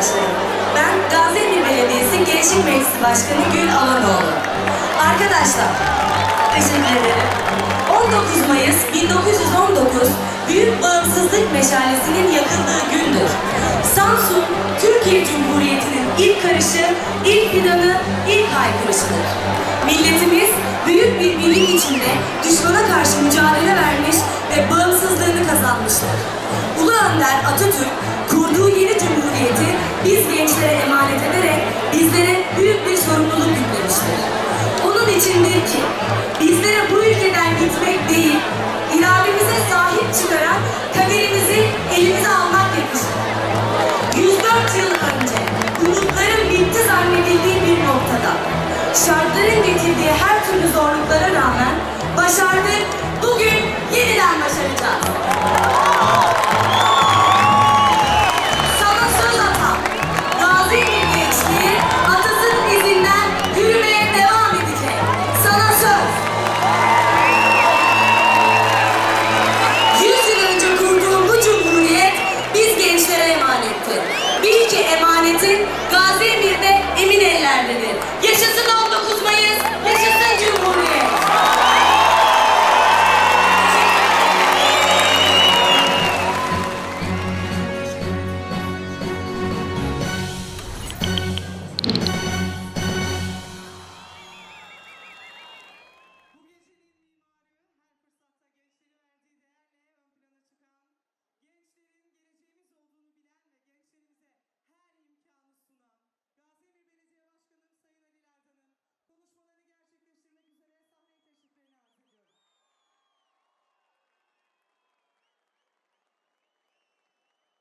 arkadaşlarım. Ben Gaziantep Belediyesi Gençlik Meclisi Başkanı Gül Alanoğlu. Arkadaşlar, teşekkür ederim. 19 Mayıs 1919 Büyük Bağımsızlık Meşalesi'nin yakıldığı gündür. Samsun, Türkiye Cumhuriyeti'nin ilk karışı, ilk fidanı, ilk haykırışıdır. Milletimiz büyük bir birlik içinde düşmana karşı mücadele vermiş ve bağımsızlığını kazanmıştır. Ulu Önder Atatürk bizlere büyük bir sorumluluk yüklemiştir. Onun içindir ki bizlere bu ülkeden gitmek değil, irademize sahip çıkarak Lindsay.